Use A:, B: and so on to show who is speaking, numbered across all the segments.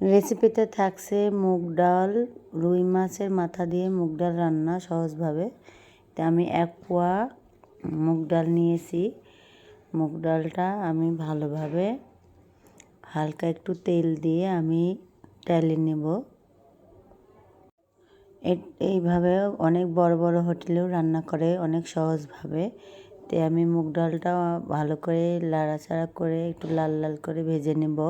A: রেসিপিতে থাকছে মুগ ডাল, রুই মাছের মাথা দিয়ে মুগ ডাল রান্না সহজভাবে। তা আমি এক পোয়া মুগ ডাল নিয়েছি। মুগ ডালটা আমি ভালোভাবে হালকা একটু তেল দিয়ে আমি ডালে নেব। এইভাবে অনেক বড় বড় হোটেলেও রান্না করে অনেক সহজভাবে। তে আমি মুগ ডালটা ভালো করে লাড়াচাড়া করে একটু লাল লাল করে ভেজে নেব।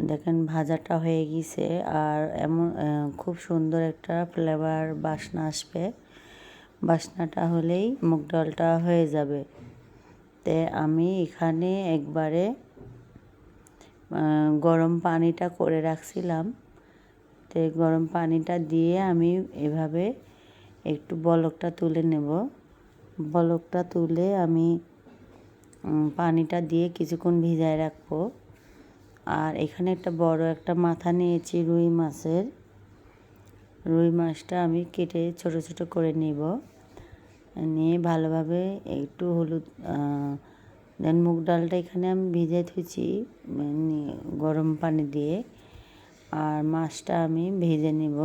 A: দেখেন ভাজাটা হয়ে গিয়েছে আর এমন খুব সুন্দর একটা ফ্লেভার বাসনা আসবে। বাসনাটা হলেই মুগ ডালটা হয়ে যাবে। তে আমি এখানে একবারে গরম পানিটা করে রাখছিলাম। তো গরম পানিটা দিয়ে আমি এভাবে একটু বলকটা তুলে নেব। বলকটা তুলে আমি পানিটা দিয়ে কিছুক্ষণ ভিজায় রাখব। আর এখানে একটা বড় একটা মাথা নিয়েছি রুই মাছের। রুই মাছটা আমি কেটে ছোট ছোট করে নেব। নিয়ে ভালোভাবে একটু হলুদ দেন মুগ ডালটা এখানে আমি ভিজে থুইছি গরম পানি দিয়ে। আর মাছটা আমি ভেজে নেব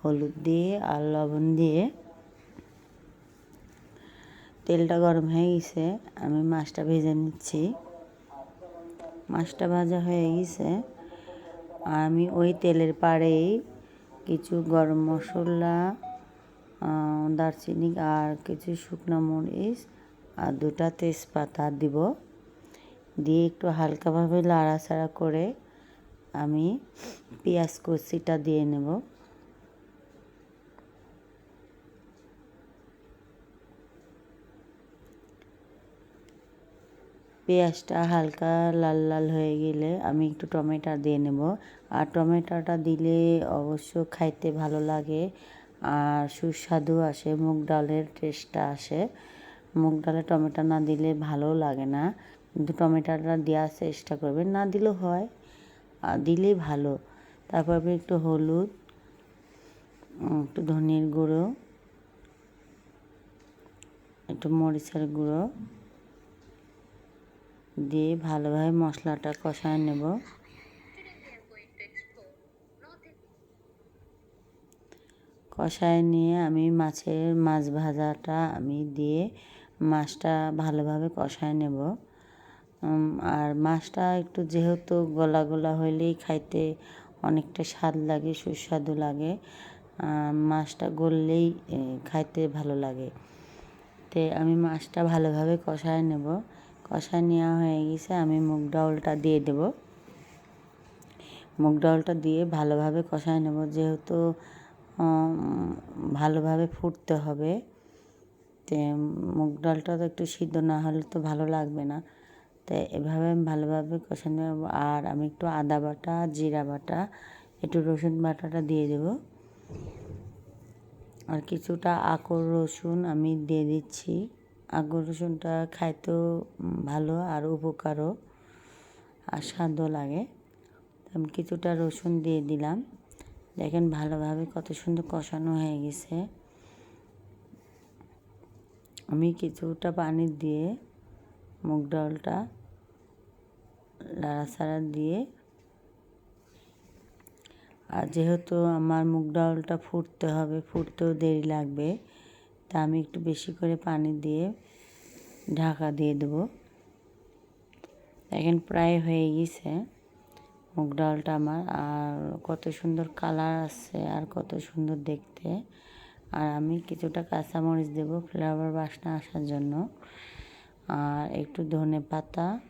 A: হলুদ দিয়ে আর লবণ দিয়ে। তেলটা গরম হয়ে গেছে, আমি মাছটা ভেজে নিচ্ছি। মাছটা ভাজা হয়ে গেছে। আমি ওই তেলের পাড়েই কিছু গরম মশলা দারচিনি আর কিছু শুকনো মরিচ আর দুটা তেজপাতা দিব। দিয়ে একটু হালকাভাবে লাড়াচাড়া করে আমি পেঁয়াজ কচিটা দিয়ে নেব। পেঁয়াজটা হালকা লাল লাল হয়ে গেলে আমি একটু টমেটো দিয়ে নেব। আর টমেটোটা দিলে অবশ্য খাইতে ভালো লাগে আর সুস্বাদু আসে, মুগ ডালের টেস্টটা আসে। মুগ ডালে টমেটো না দিলে ভালো লাগে না। কিন্তু টমেটোটা দেওয়ার চেষ্টা করবেন, না দিলেও হয়, আর দিলেই ভালো। তারপর একটু হলুদ একটু ধনিয়ার গুঁড়ো, একটু মরিচের গুঁড়ো দিয়ে ভালোভাবে মশলাটা কষায় নেব। কষায় নিয়ে আমি মাছের মাছ ভাজাটা আমি দিয়ে মাছটা ভালোভাবে কষায় নেব। আর মাছটা একটু যেহেতু গলা গলা হইলেই খাইতে অনেকটা স্বাদ লাগে, সুস্বাদু লাগে মাছটা গললেই খাইতে ভালো লাগে। তে আমি মাছটা ভালোভাবে কষায় নেব। কষায় নেওয়া হয়ে গেছে, আমি মুগ ডাউলটা দিয়ে দেব। মুগ ডাউলটা দিয়ে ভালোভাবে কষায় নেব, যেহেতু ভালোভাবে ফুটতে হবে। তে, মুগ ডালটা তো একটু সিদ্ধ না হলে তো ভালো লাগবে না। তাই এভাবে আমি ভালোভাবে কষা নেব। আর আমি একটু আদা বাটা, জিরা বাটা, একটু রসুন বাটাটা দিয়ে দেব। আর কিছুটা আকর রসুন আমি দিয়ে দিচ্ছি। আগর রসুনটা খাইতেও ভালো আর উপকারও আর স্বাদও লাগে। আমি কিছুটা রসুন দিয়ে দিলাম। দেখেন ভালোভাবে কত সুন্দর কষানো হয়ে গেছে। আমি কিছুটা পানি দিয়ে মুগ ডালটা লাড়াচাড়া দিয়ে, আর যেহেতু আমার মুগ ডালটা ফুটতে হবে, ফুটতেও দেরি লাগবে তা আমি একটু বেশি করে পানি দিয়ে ঢাকা দিয়ে দেবো। দেখেন প্রায় হয়ে গেছে। মুগ ডালটা আমার, আর কত সুন্দর কালার আছে আর কত সুন্দর দেখতে। আর আমি কিছুটা কাঁচামরিচ দেব ফ্লেভার বাসনা আসার জন্য। আর একটু ধনে পাতা।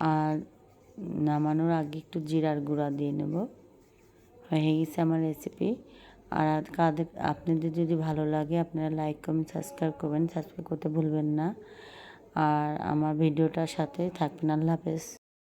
A: আর নামানোর আগে একটু জিরার গুঁড়া দিয়ে নেব। হয়ে গেছে আমার রেসিপি আর কাদের আপনাদের যদি ভালো লাগে, আপনারা লাইক কমেন্ট সাবস্ক্রাইব করবেন। সাবস্ক্রাইব করতে ভুলবেন না। আর আমার ভিডিওটার সাথে থাকবেন। আল্লাহ হাফেজ।